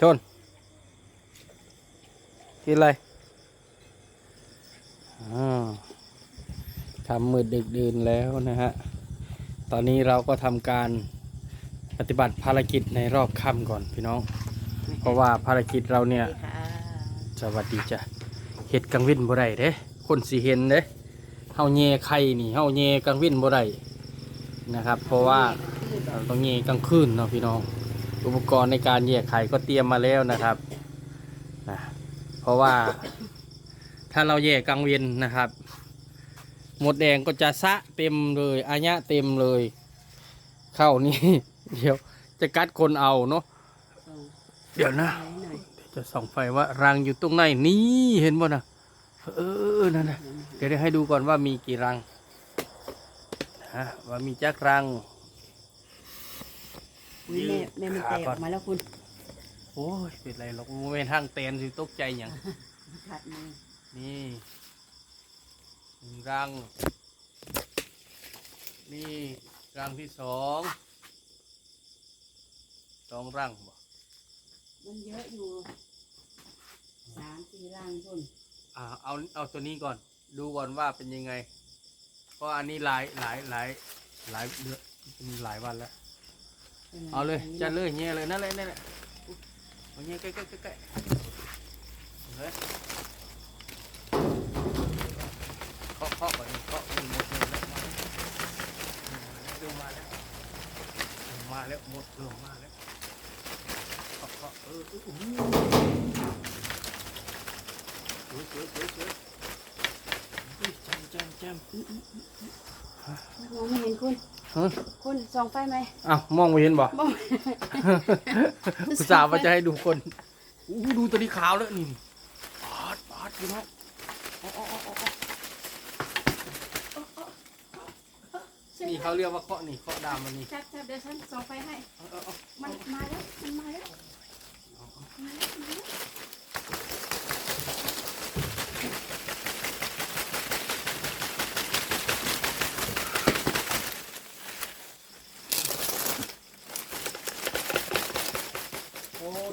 ชนกินอะไรอ่าทำมืดดึกดื่นแล้วนะฮะ ตอนนี้เราก็ทำการปฏิบัติภารกิจในรอบค่ำก่อนพี่น้อง เพราะว่าภารกิจเราเนี่ยค่ะสวัสดีจ้ะเห็ดกังวินบ่ได้เด้ คนสิเห็นเด้เฮาแย่ไข่นี่เฮาแย่กังวินบ่ได้นะครับ เพราะว่าเราต้องแย่กลางคืนเนาะพี่น้อง อุปกรณ์ในการแยกไข่ก็เตรียมมาแล้วนะครับนะเพราะว่าถ้าเราแยกกลางเวียนนะครับ หมดแดงก็จะสะเต็มเลยอายะเต็มเลย เข้านี่ เดี๋ยวจะกัดคนเอาเนาะเดี๋ยวนะจะส่องไฟว่ารังอยู่ตรงไหนนี่เห็นบ่นะเออนั่นนะเดี๋ยวให้ดูก่อนว่ามีกี่รังนะว่ามีจักรัง อุ๊ยแม่แม่มันแตกออกมาแล้วคุณโอ้ยเป็นไรหรอกโมเมนทางเตนสิตกใจอย่างขาดมือนี่หนึ่งรัง นี่รังที่สองสองรังบ่มันเยอะอยู่สามสี่รังคุณอ่าเอาเอาตัวนี้ก่อน ดูก่อนว่าเป็นยังไง เพราะอันนี้หลายหลายหลายหลายเดือนเป็นหลายวันแล้ว เอาเลยจัดเลยเงี้ยเลยนั่นเลยนั่นแหละเอาเงี้ยใกล้ใกล้ใกล้ใกล้เอาเลยเคาะเคาะก่อนเคาะมันหมดเลยแล้วมาเริ่มมาแล้วเริ่มมาแล้วหมดเริ่มมาแล้วเคาะเคาะเออเอออู้หูสวยสวยสวยสวยเฮ้ยจำจำจำ มองไม่เห็นคุณ ฮะคุณส่องไฟไหมอ้าวมองไม่เห็นบ่มอง อุตส่าห์ว่าจะให้ดูคนอู้ดูตัวนี้ขาวแล้วนี่ปาดปาดดูนะอ๋ออ๋ออ๋ออ๋อนี่เขาเรียกว่าเคาะนี่เคาะดามมันนี่จับจับเดี๋ยวฉันส่องไฟให้ เอาเอาเอามันมาแล้ว มันมาแล้ว มาแล้วมาแล้ว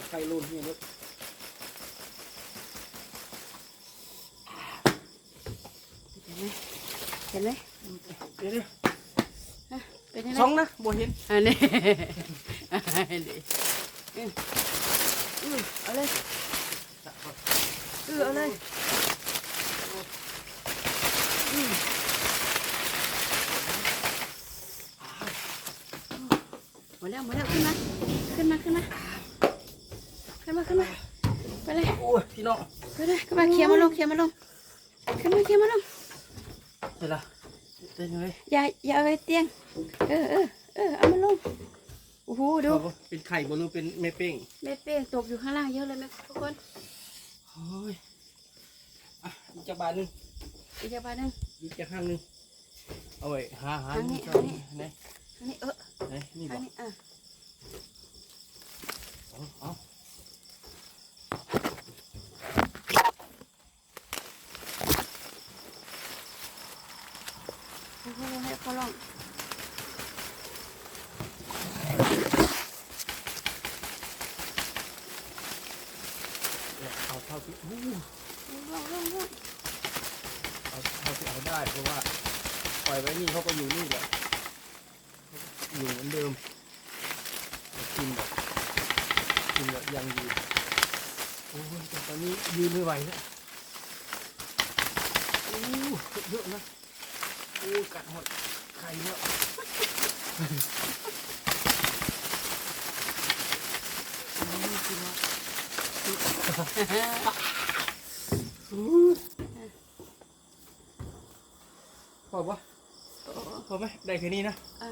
ไข่ลุนนี่ลูกเห็นไหมเห็นไหมเดี๋ยวเดี๋ยวเป็นยังไงสองนะบ่เห็นอันนี้อันนี้อืออือเอาเลยอือเอาเลยอือหมดแล้วหมดแล้วขึ้นมาขึ้นมาขึ้นมา ขึ้นมาขึ้นมาไปเลยโอ้ยพี่น้องขึ้นเลยขึ้นมาเคลียร์มาลงเคลียร์มาลงขึ้นมาเคลียร์มาลงเดี๋ยวละเต้นเลยอย่าอย่าเอาไว้เตียงเออเออเออเอามาลงโอ้โหดูเอาบ่เป็นไข่บ่หรือเป็นแม่เป้งแม่เป้งตกอยู่ข้างล่างเยอะเลยแม่ทุกคนเฮ้ยอะอีกจะบาทหนึงอีกจะบาทหนึงอีกจะข้างหนึงเอาไว้หาหาทางนี้นี่ทางนี้ไหนอันนี้เออไหนนี่อับ่นนี้อะเอาเอา ให้เขาลงให้เขาลง เอาเท่าที่อู้ลงลงลงเอาเท่าที่เอาได้เพราะว่าปล่อยไว้นี่เขาก็อยู่นี่แหละอยู่เหมือนเดิมกินแบบกินแบบยังดีโอ้ยแต่ตอนนี้ยืนไม่ไหวแล้วโอ้เยอะนะโอ้กัดหมดไข่เยอะโอ้ยกินมา พอปะพอไหมได้แค่นี้นะอะ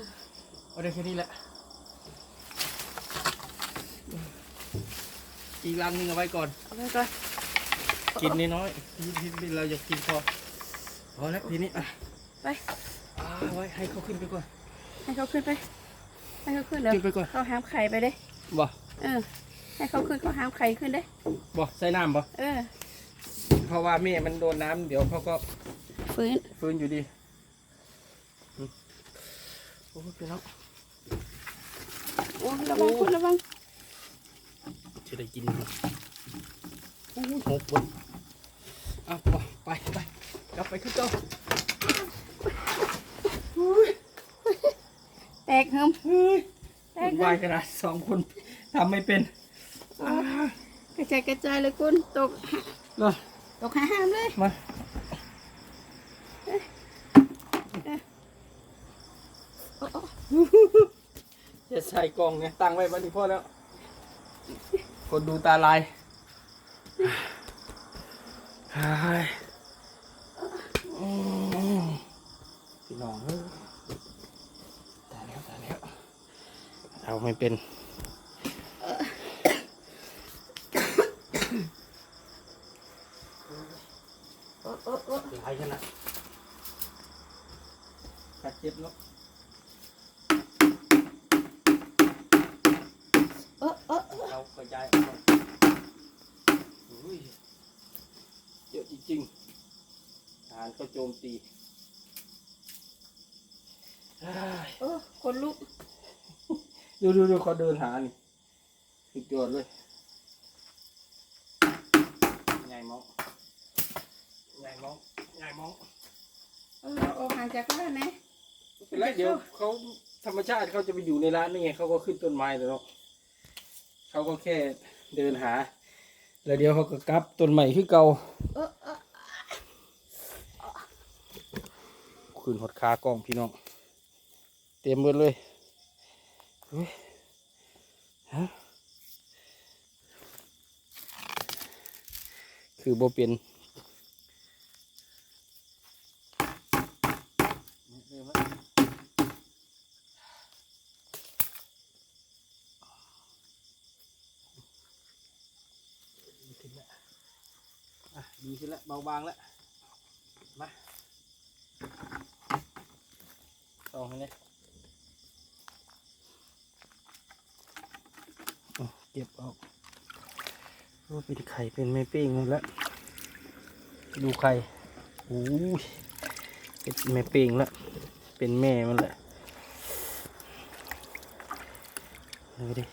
เอาได้แค่นี้แหละ อีกรังหนึงเอาไว้ก่อน เอาไปก่อนกินน้อยๆที่ที่ที่เราอยากกินพอพอแล้วทีนี้อะไป อ่าไว้ให้เขาขึ้นไปก่อน ให้เขาขึ้นไป ให้เขาขึ้นเดี๋ยวขึ้นไปก่อน เขาหามไข่ไปเลยบ่ เออ ให้เขาขึ้นเขาหามไข่ขึ้นเด้ บ่ใส่น้ำบ่เออ เพราะว่าแม่มันโดนน้ำเดี๋ยวเขาก็ฟื้น ฟื้นอยู่ดีอืมโอ้ยพี่น้องโอ้ระวังคุณระวังชจะได้กินอู้หกบนเอาไปไปกลับไปขึ้นเจ้าแตกเฮิมเฮ้ยแตคุกณเฮิวายมขนาดสองคนทำไม่เป็นอ่า กระจายกระจายเลยคุณตกเนาะตกหาห้ามเลยมาจะใส่กล่องไงตั้งไว้บันนี้พอแล้ว คนดูตาลายเฮ้ยอืมพี่น้องเอ้ยตายแล้วตายแล้วเอาไม่เป็น โอ้โอ้โอ้ หลายขนาดกัดเจ็บเนาะ โอ้โอ้ เรา กระจายออกอุ้ยเยอะจริงๆทหารก็โจมตีเฮ้ยโอ้คนลุก ดูดูดูเขาเดินหานี่สุดยอดเลยใหญ่มองใหญ่มองใหญ่มองเออออกห่างจากร้านนะเป็นไรเดี๋ยวเขาธรรมชาติเขาจะไปอยู่ในร้านนี่ไงเขาก็ขึ้นต้นไม้แล้วเนาะ เขาก็แค่เดินหา แล้วเดี๋ยวเขาก็กลับต้นใหม่คือเก่าคืนหดคากล้องพี่น้อง เต็มหมดเลยเฮ้ยฮะคือบ่เป็นดีขึ้นแล้วอะ ดีขึ้นแล้วเบาบางแล้วมาสองเลยเอาเก็บเอาโอ้เป็นไข่เป็นไม่เป้งหมดแล้ว ดูไข่โอ้ยเป็นแม่เป้งแล้วเป็นแม่มันแหละดูดิ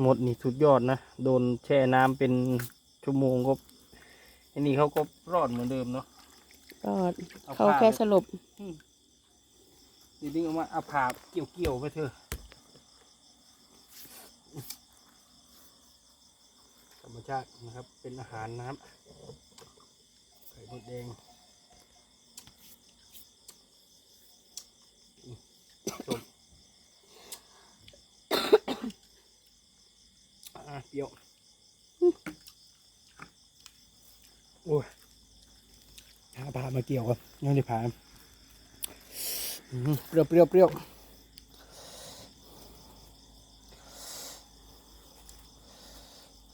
หมดนี่สุดยอดนะ โดนแช่น้ำเป็นชั่วโมงก็อันนี้เขาก็รอดเหมือนเดิมเนาะ รอดเอาเขาผ้า แค่สลบดีดิ้งเอามาเอาผ่าเกี่ยวเกี่ยวๆไปเถอะธรรมชาตินะครับ เป็นอาหารนะครับไข่มดแดงอืมส้ม อะเปรี้ยวโอ้ยหาผ่ามาเกี่ยวกันยังได้ผ่าอืมเปรี้ยวเปรี้ยวเปรี้ยว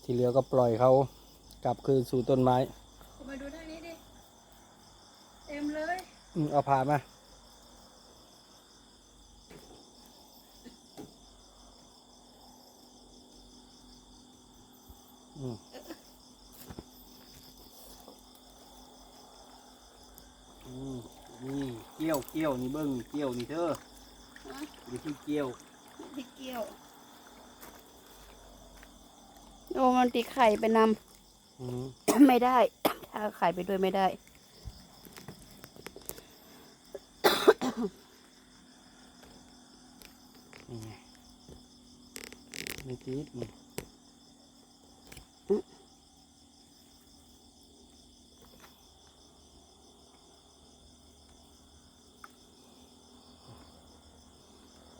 ที่เหลือก็ปล่อยเขากลับคืนสู่ต้นไม้ มาดูทางนี้ดิ เต็มเลย อืมเอาผ่ามา อืมอืม นี่เกี้ยวเกี้ยวนี่เบิ้งเกี้ยวนี่เธอฮะอยู่ที่เกี้ยวที่เกี่ยวโอ้มันติดไข่ไปนอืมำไม่ได้ ถ้าเอาไข่ไปด้วยไม่ได้นี่ไงไม่ติดนี่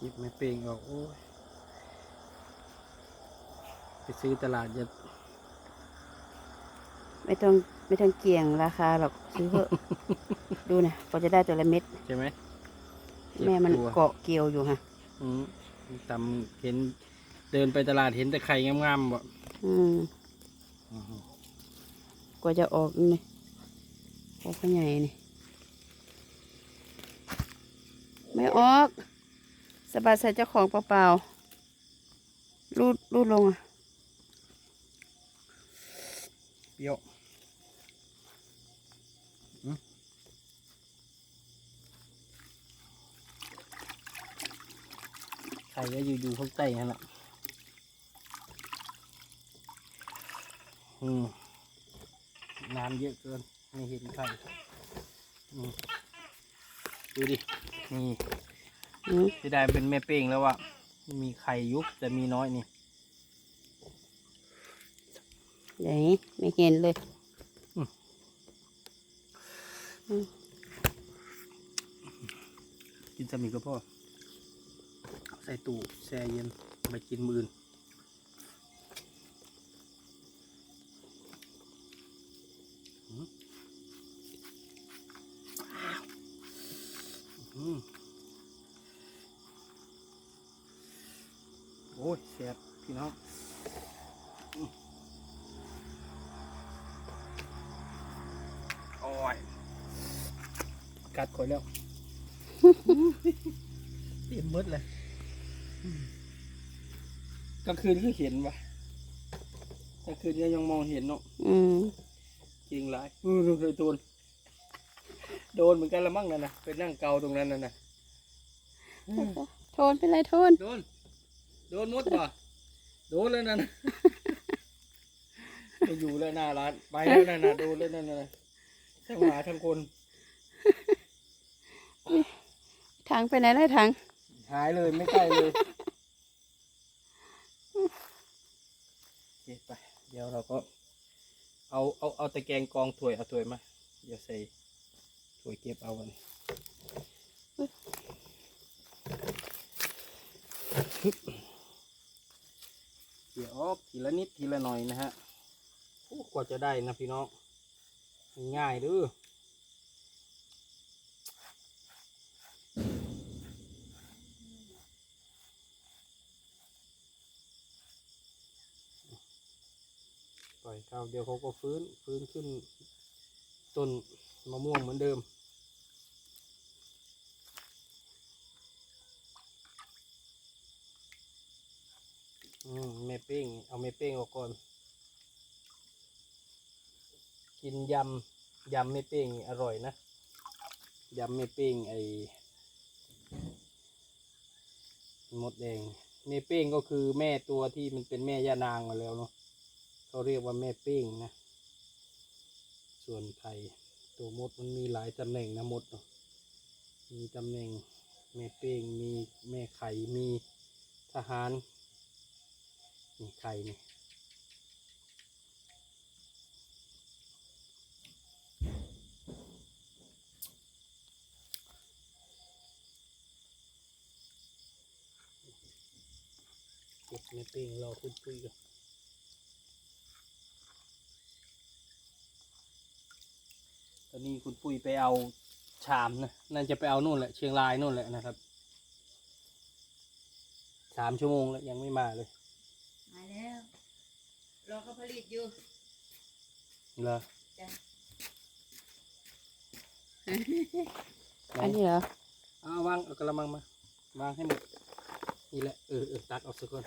จิบไม่เป่งออก โอ้ย ไปซื้อตลาดจะไม่ต้องไม่ต้องเกี่ยงราคาหรอกซื้อเถอะ ดูนะพอจะได้แต่ละเม็ด ใช่ไหมเจ็บแม่มันตัวเกาะเกี่ยวอยู่ฮะอืมตำเห็นเดินไปตลาดเห็นแต่ไข่งามๆบ่อืมกว่าจะออกนี่ออกขใหญ่นี่ ไม่ออก สบัดใส่เจ้าของเปล่าๆรูดรูดลงอะเปรี้ยวไข่ก็อยู่อยู่ข้างใต้นั่นแหละอืมน้ำเยอะเกิน ไม่เห็นไข่ดูดิ นี่ อืมที่ได้เป็นแม่เป้งแล้วว่ามีไข่ยุบแต่มีน้อยนี่เดี๋ยวนี้ไม่เห็นเลยกินสามีก็พอใส่ตู้แช่เย็นไปกินมืออื่นอืมอืมโอ้ยแซ่บพี่น้องอืมโอ้ยกัดข่อยแล้วเต็มหมดเลยกลางคืนก็เห็นปะกลางคืนก็ยังมองเห็นเนาะอืมจริงหลายอือเคยโดนโดนเหมือนกันละมั่งนั่นนะไปนั่งเกาตรงนั้นน่ะนะโทนเป็นไรโทนโดน โดนหมดป่ะโดนแล้วนั่นน่ะไปอยู่แล้วหน้าร้านไปแล้วนั่นน่ะโดนแล้วนั่นน่ะทั้งหมาทั้งคน ถังไปไหนได้ถัง หายเลยไม่ใกล้เลยโอเคไป เดี๋ยวเราก็ เอาเอาเอาตะแกรงกรองถ้วยเอาถ้วยมาเดี๋ยวใส่ถ้วยเก็บเอากัน เดี๋ยวออกทีละนิดทีละหน่อยนะฮะกว่าจะได้นะพี่น้องง่ายด้อปล่อยเขาเดี๋ยวเขาก็ฟื้นฟื้นขึ้นต้นมะม่วงเหมือนเดิม อืมแม่เป้ง เอาแม่เป้งออกก่อน กินยำยำแม่เป้งอร่อยนะยำแม่เป้งไอมดแดงแม่เป้งก็คือแม่ตัวที่มันเป็นแม่ย่านางมาแล้วเนาะเขาเรียกว่าแม่เป้งนะ ส่วนไข่ตัวมดมันมีหลายตำแหน่งนะมดเนาะมีตำแหน่งแม่เป้งมีแม่ไข่มีทหาร นี่ไข่นี่เก็บแม่เป้งรอคุณปุ้ยกันตอนนี้คุณปุ้ยไปเอาชามนะ น่าจะไปเอานู่นแหละ เชียงรายนู่นแหละนะครับ สามชั่วโมงแล้วยังไม่มาเลย รอเขาผลิตอยู่เหรอจ้ะไหนอันนี้เหรอเอาวางเอากระมังมาวางให้หมดนี่แหละเออเออตักออกสักคน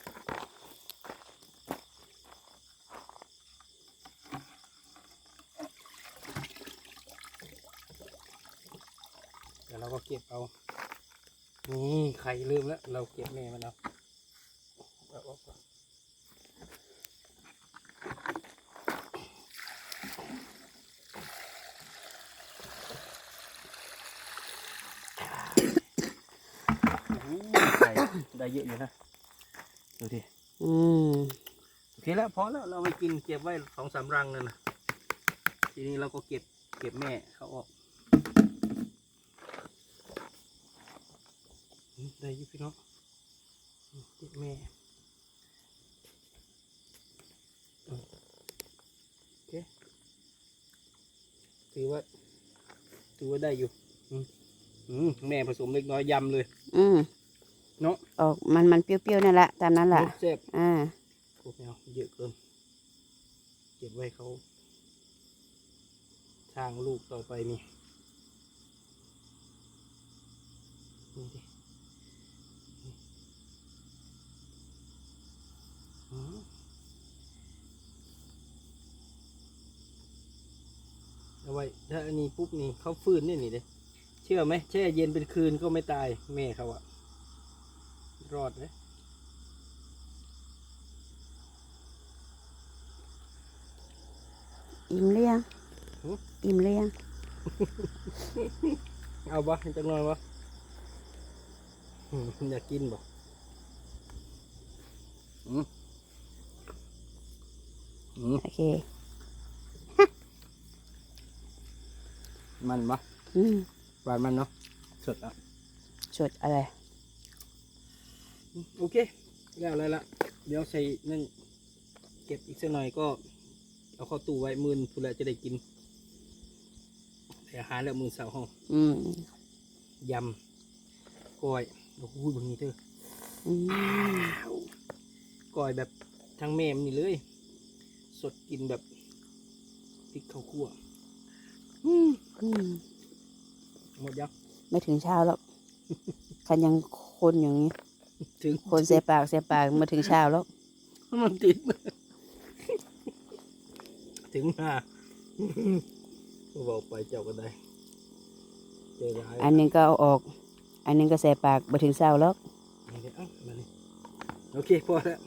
เดี๋ยวเราก็เก็บเอานี่ไข่ลืมแล้ว เราเก็บแม่มันเอาเอาออกก่อนโอ้โห ไข่ได้เยอะอยู่นะ ดูดิอืมโอเคแล้วพอแล้วเราไปกินเก็บไว้สองสามรังนั่นนะทีนี้เราก็เก็บเก็บแม่เขาออกอืมได้อยุพี่น้องอืมเก็บแม่อืมโอเคถือว่าถือว่าได้อยู่ อืมอืมแม่ผสมเล็กน้อยยำเลย อืม เนาะออกมันมันเปรี้ยวๆนั่นแหละตามนั้นแหละรสแซ่บอ่าพวกแมวเยอะเกินเก็บไว้เขาทางลูกต่อไปนี่นี่ดินี่อืมเอาไว้ถ้าอันนี้ปุ๊บนี่เขาฟื้นนี่นี่เด้เชื่อไหมแช่เย็นเป็นคืนก็ไม่ตายแม่เขาอะ รรอดเลยอิ่มเลี้ยงอิ่มเลี้ยงเอาบ่จังหน่อยบ่อืมอยากกินบ่อืมอืมโอเค มันบ่อืมหวานมันเนาะสดอะสดอะไรอืม โอเค แล้วอะไรละเดี๋ยวใส่นั่นเก็บอีกสักหน่อยก็ เอาเข้าตู้ไว้มือนพูดแล้วจะได้กินแต่อาหารแล้วมือเสาร์ห้องอืมยำก้อยโอ้โหบางนี้เถอะอืมก้อยแบบทั้งเมมนี่เลย สดกินแบบพริกข้าวคั่วอืมอืมหมดยังไม่ถึงเช้าแล้วคันยังคนอย่างนี้ ถึงคนเสียปากเสียปากมาถึงเช้าแล้ว มันติดถึงมาก็บอกไปเจ้าก็ได้เจอร้ายอันหนึงก็เอาออก อันหนึงก็เสียปากมาถึงเช้าแล้วนี่เดี๋ยวเอ้ามานี่โอเคพอแล้ว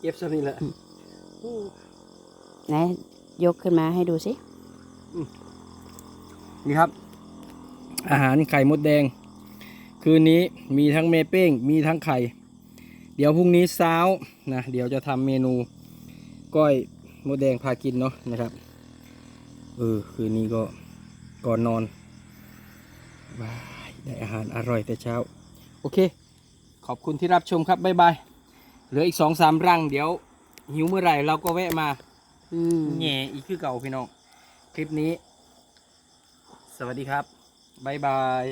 เก็บซะนี่แหละโอ้ไหนยกขึ้นมาให้ดูสินี่ครับ อาหารไข่มดแดง คืนนี้มีทั้งเมเป้งมีทั้งไข่ เดี๋ยวพรุ่งนี้เช้านะเดี๋ยวจะทำเมนูก้อยมดแดงพากินเนาะนะครับเออคืนนี้ก็ก่อนนอนว้ายได้อาหารอร่อยแต่เช้า โอเค ขอบคุณที่รับชมครับบ๊ายบายเหลืออีกสองสามรัง เดี๋ยวหิวเมื่อไหร่เราก็แวะมาอืมแง่อีกคือเก่าพี่น้อง คลิปนี้ สวัสดีครับ บ๊ายบาย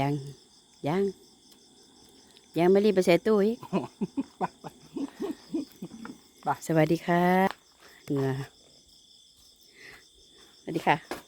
ยัง ยัง ยังไม่รีบไปใส่ตู้อีกไปสวัสดีค่ะเหงื่อสวัสดีค่ะ